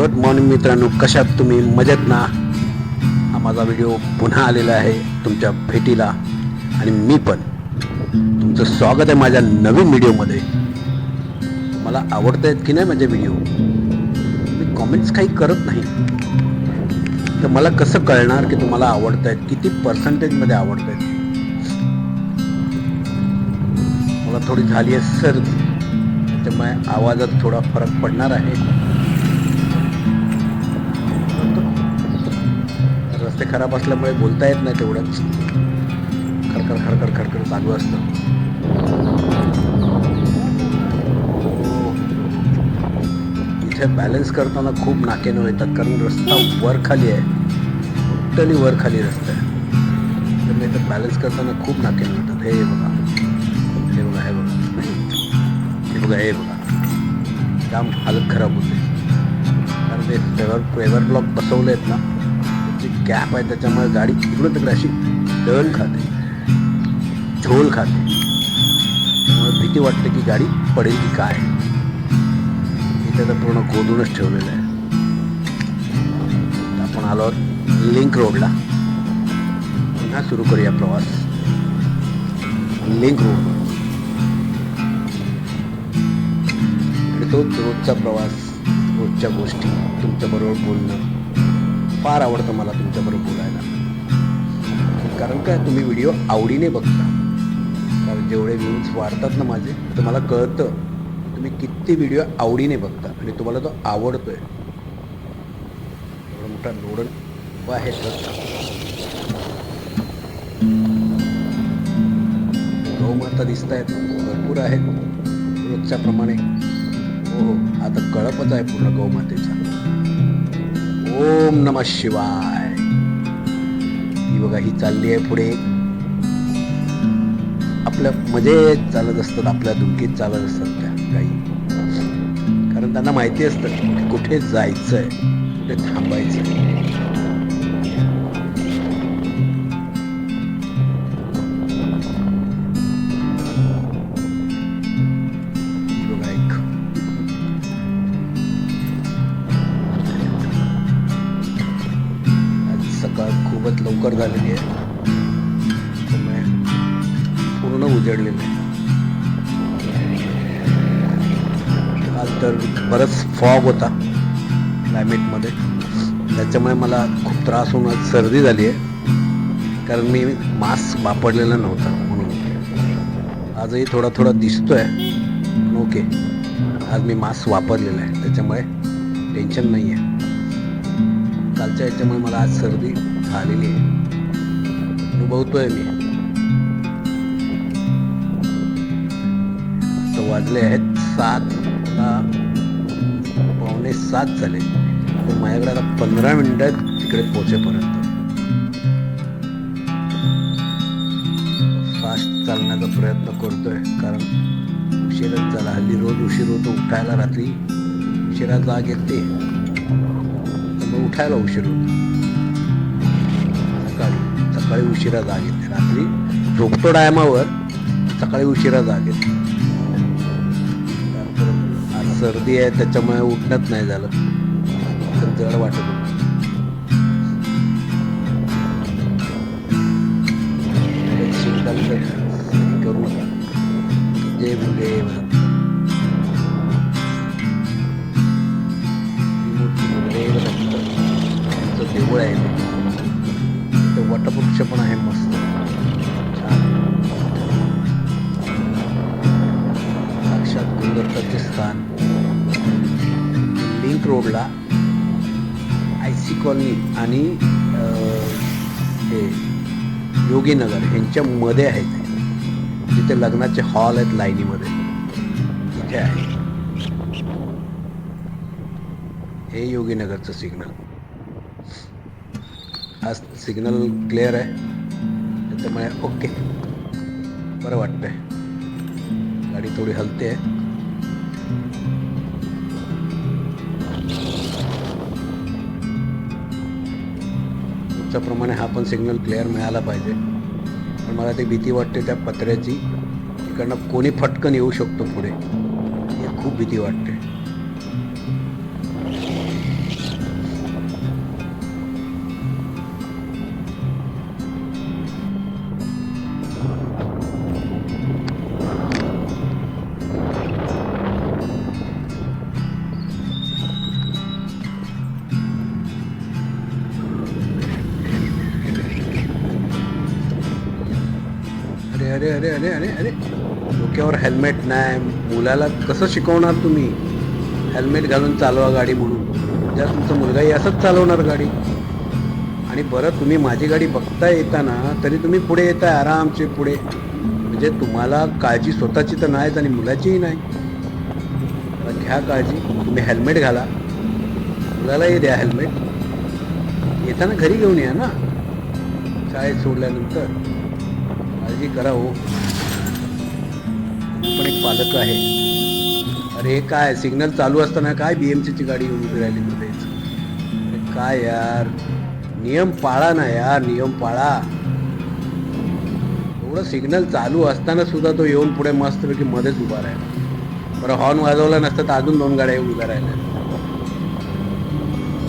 Good morning मित्रांनो. कशात तुम्ही? मजेत ना? हा माझा व्हिडिओ पुन्हा आलेला आहे तुमच्या भेटीला. आणि मी पण. तुमचं स्वागत आहे माझ्या नवीन व्हिडिओमध्ये मला आवडत आहेत की नाही माझे व्हिडिओ मी कॉमेंट्स काही करत नाही. तर मला कसं कळणार की तुम्हाला आवडत आहेत किती पर्सेंटेजमध्ये आवडत आहेत मला थोडी झाली आहे सर त्यामुळे आवाजात थोडा फरक पडणार आहे. रस्ते खराब असल्यामुळे बोलता येत नाही तेवढंच खरखर खरखर खरखर चालू असतं. इथे बॅलन्स करताना खूप नाकेनं येतात कारण रस्ता वर खाली आहे. टोटली वर खाली रस्ता आहे. त्यामुळे इथे बॅलन्स करताना खूप नाकेनं येतात. हे बघा. हे बघा हे बघा. हे बघा हे बघा. जाम हालत खराब होते. कारण ते फेवर फेवर ब्लॉक बसवले आहेत ना. जी गॅप आहे त्याच्यामुळे गाडी इकडून तिकडे अशी दळण खाते. झोल खाते. त्यामुळे भीती वाटते की गाडी पडेल की काय. इथे तर पूर्ण खोदूनच ठेवलेलं आहे. आपण आलो आहोत लिंक रोडला पुन्हा सुरू करूया प्रवास. लिंक रोड आणि तोच रोजचा प्रवास रोजच्या गोष्टी. तुमच्याबरोबर बोलणं. फार आवडतं मला तुमच्याबरोबर बोलायला. कारण काय तुम्ही व्हिडिओ आवडीने बघता. कारण जेवढे व्ह्यूज वाढतात ना माझे तर मला कळतं. तुम्ही किती व्हिडिओ आवडीने बघता आणि तुम्हाला तो आवडतोय. एवढा मोठा लोडन आहे गौमाता दिसत आहेत. भरपूर आहेत. रोजच्याप्रमाणे हो हो. आता कळपच आहे पूर्ण गौमातेचा ओम नम शिवाय. ही बघा ही चालली आहे पुढे. आपल्या मजेत चालत असतात आपल्या धुमकीत चालत असतात त्या काही. कारण त्यांना माहिती असतं की कुठे जायचंय कुठे थांबायचं लवकर झालेली आहे. त्यामुळे पूर्ण उजळलेलं आहे. आज तर बरंच फॉग होता क्लायमेटमध्ये त्याच्यामुळे मला खूप त्रास होऊन आज सर्दी झाली आहे. कारण मी मास्क वापरलेला नव्हता म्हणून. आजही थोडा थोडा दिसतोय. आहे ओके आज मी मास्क वापरलेला आहे. त्याच्यामुळे टेन्शन नाही आहे कालच्या याच्यामुळे मला आज सर्दी झालेली आहे. अनुभवतोय मी. तर वाजले आहेत सात आता पावणे सात झाले. तर माझ्याकडे आता पंधरा मिनिटात तिकडे पोचेपर्यंत फास्ट चालण्याचा प्रयत्न करतोय कारण उशिराच झाला. हल्ली रोज उशीर होतो उठायला रात्री. उशिरा जाग येते. तर मग उठायला उशीर होतो. सकाळी उशिरा जाग येते रात्री झोपतो टायमावर सकाळी उशिरा जाग येते आज सर्दी आहे त्याच्यामुळे उठणंच नाही झालं. तर जड वाटत होतं. करू नका. जय भुले कॉलनी आणि हे योगीनगर यांच्यामध्ये आहे तिथे लग्नाचे हॉल आहेत लाईनीमध्ये. तिथे आहे. हे योगीनगरचं सिग्नल. आज सिग्नल क्लिअर आहे. त्याच्यामुळे ओके. बरं वाटतंय. गाडी थोडी हलते आहे. त्याप्रमाणे हा पण सिग्नल क्लिअर मिळाला पाहिजे. पण मला ती भीती वाटते त्या पत्र्याची. तिकडनं कोणी फटकन येऊ शकतो पुढे. ही खूप भीती वाटते. अरे अरे अरे अरे अरे. डोक्यावर हेल्मेट नाही. मुलाला कसं शिकवणार तुम्ही? हेल्मेट घालून चालवा गाडी म्हणून. जर तुमचा मुलगाही असंच चालवणार गाडी. आणि बरं तुम्ही माझी गाडी बघता येताना तरी तुम्ही पुढे येताय आरामचे पुढे. म्हणजे तुम्हाला काळजी स्वतःची तर नाहीच आणि मुलाचीही नाही. घ्या काळजी. तुम्ही हेल्मेट घाला. मुलालाही द्या हेल्मेट येताना घरी घेऊन या ना. शाळेत सोडल्यानंतर. काळजी करा हो पण एक पालक आहे. अरे हे काय? सिग्नल चालू असताना काय बी एम सीची गाडी येऊन उभी राहिली मध्येच अरे काय यार? नियम पाळा ना यार नियम पाळा. एवढं सिग्नल चालू असताना सुद्धा तो येऊन पुढे मस्तपैकी मध्येच उभा राहिला. बरं हॉर्न वाजवला नसतं तर अजून दोन गाड्या उभ्या राहिल्या.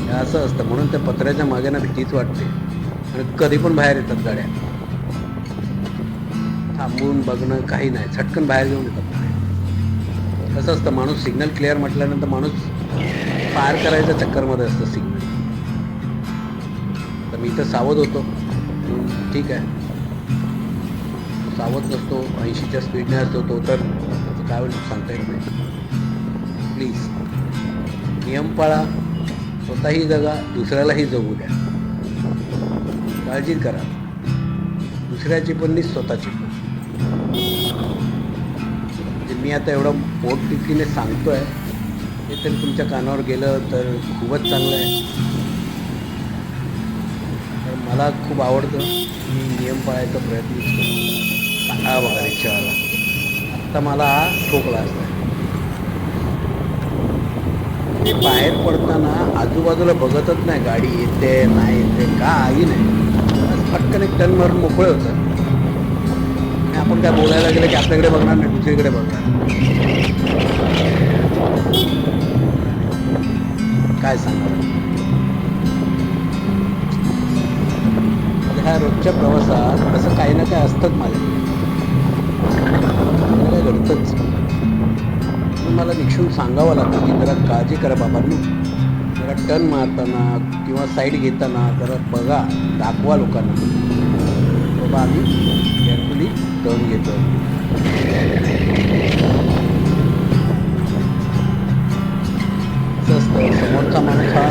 हे असं असतं. म्हणून त्या पत्र्याच्या मागे ना भीतीच वाटते. आणि कधी पण बाहेर येतात गाड्या. थांबून बघणं काही नाही. झटकन बाहेर घेऊन येतात. गाड्या. कसं असतं माणूस सिग्नल क्लिअर म्हटल्यानंतर माणूस पार करायच्या चक्करमध्ये असतं सिग्नल तर मी तर सावध होतो. ठीक आहे. सावध नसतो ऐंशीच्या स्पीडने असतो तो तर. काय होईल सांगता येत नाही. प्लीज नियम पाळा. स्वतःही जगा दुसऱ्यालाही जगू द्या. काळजी करा. दुसऱ्याची पण नाही स्वतःची पण. मी आता एवढं पोटतिकीने सांगतोय हे तर तुमच्या कानावर गेलं तर खूपच चांगलं आहे. तर मला खूप आवडतं मी नियम पाळायचा प्रयत्न करतो. सांगा बघा रिक्षावाला. आत्ता मला हा ठोकला असता मी बाहेर पडताना आजूबाजूला बघतच नाही गाडी येते नाही येते आई नाही. पटकन एक टन मारून मोकळे होतात. आपण काय बोलायला गेलं की आपल्याकडे बघणार नाही दुसरीकडे बघणार काय सांगणार ह्या रोजच्या प्रवासात असं काही ना काही असतंच माझ्या काय घडतंच मला निक्षून सांगावं लागतं की जरा काळजी करा बाबांनी. जरा टर्न मारताना किंवा साईड घेताना जरा बघा दाखवा लोकांना. बाबा आम्ही केअरफुली टर्न घेतो असतं समोरचा माणूस हा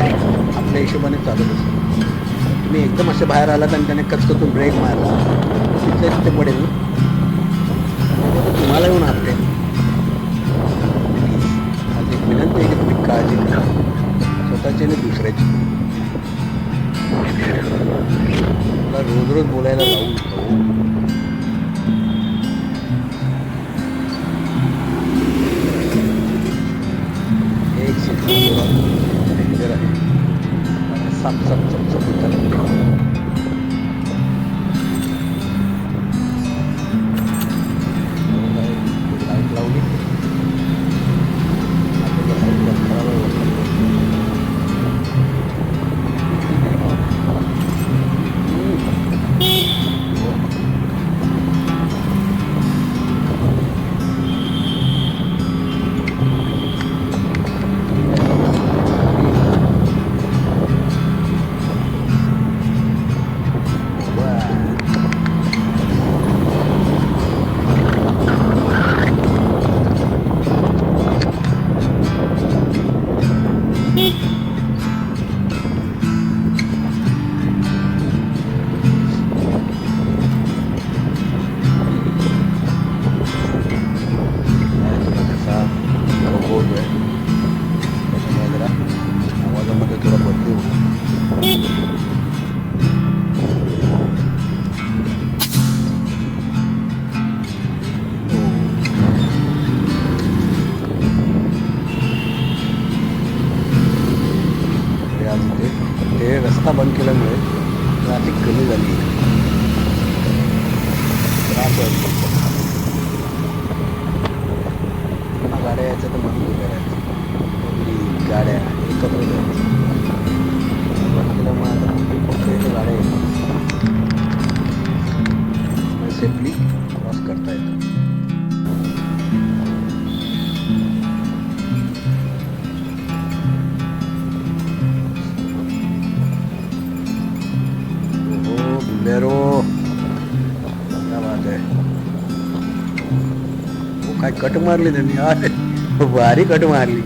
आपल्या हिशोबाने चालत असतो तुम्ही एकदम असे बाहेर आलात आणि त्याने कचकचून ब्रेक मारला. तिथे तिथे पडेल तुम्हाला येऊन हाते माझी एक विनंती आहे की तुम्ही काळजी घ्या स्वतःची आणि दुसऱ्याची. मला रोज रोज बोलायला लावू 上上上上 ते ते रस्ता बंद केल्यामुळे ट्रॅफिक कमी झाली. त्रास पुन्हा गाड्या यायच्या तर बंद करायचं गाड्या एकत्र बंद केल्यामुळे आता फक्त गाड्या येतात. सेफली क्रॉस करता येतात. कट मारली त्यांनी. अरे भारी कट मारली.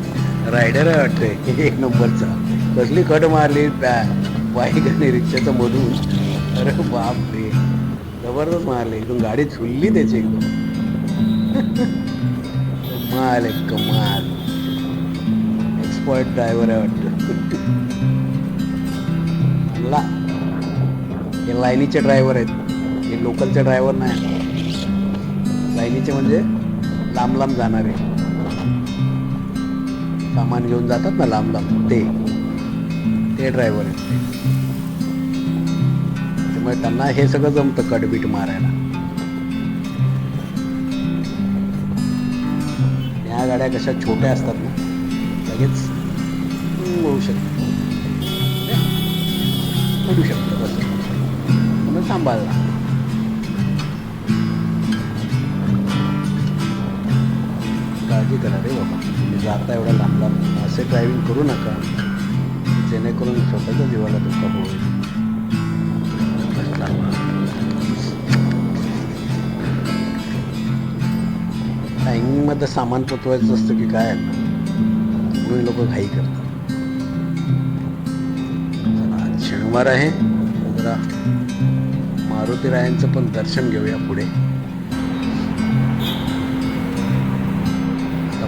रायडर आहे वाटतंय. एक नंबरचा. कसली कट मारली? बाईक आणि रिक्षाचं मधून अरे बाप रे जबरदस्त मारली. एकदम गाडी झुलली त्याची एकदम. कमाल आहे कमाल. एक्सपर्ट ड्रायव्हर आहे वाटतं. ला. हे लाईनीचे ड्रायव्हर आहेत. हे लोकलचे ड्रायव्हर नाही. लाईनीचे म्हणजे? लांब लांब जाणारे. सामान घेऊन जातात ना लांब लांब ते. ते ड्रायव्हर आहेत त्यामुळे त्यांना हे सगळं जमतं कडबीट मारायला. या गाड्या कशा छोट्या असतात ना लगेच होऊ शकतं. पडू शकतं कसं म्हणून सांभाळला. काळजी करा रे बाबा. म्हणजे तुम्ही जाता एवढा लांब लांब असे ड्रायव्हिंग करू नका जेणेकरून स्वतःच्या जीवाला धोका होईल. टायमिंगमध्ये सामान पोचवायचं असतं की काय? म्हणून लोक घाई करतात. आज शनिवार आहे. जरा मारुती रायांचं पण दर्शन घेऊया पुढे.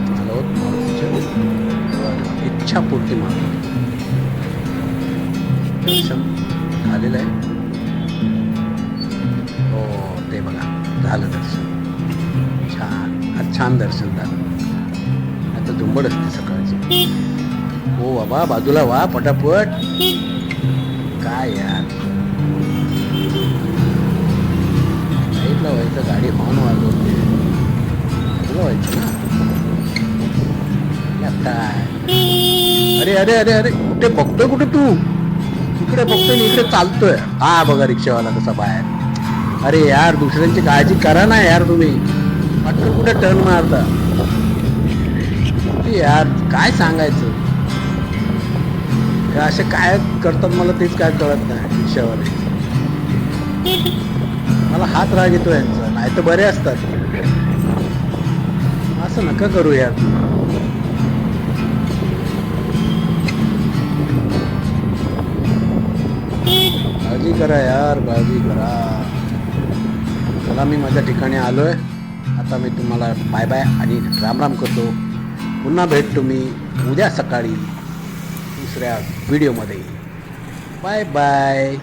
आपण आलो मारुतीच्या इच्छापूर्ती मारुती दर्शन झालेलं आहे. हो ते बघा झालं दर्शन. छान आज छान दर्शन झालं. आता झुंबड असते सकाळची. हो बाबा बाजूला वा पटापट. काय यार. व्हायचं गाडी हॉर्न वाजवते. व्हायचं ना. काय? अरे अरे अरे अरे कुठे बघतोय कुठे तू? इकडे बघतोय इकडे चालतोय. हा बघा रिक्षावाला कसा बाहेर. अरे यार दुसऱ्यांची काळजी करा ना यार तुम्ही. वाटतं कुठे टर्न मारता. यार काय सांगायचं? असे काय करतात मला तेच काय कळत नाही रिक्षावाले. मला हात राग येतो यांचा नाही तर बरे असतात. असं नका करू यार. काळजी करा यार काळजी करा. चला मी माझ्या ठिकाणी आलो आहे आता मी तुम्हाला बाय बाय आणि राम राम करतो. पुन्हा भेटतो मी उद्या सकाळी दुसऱ्या व्हिडिओमध्ये बाय बाय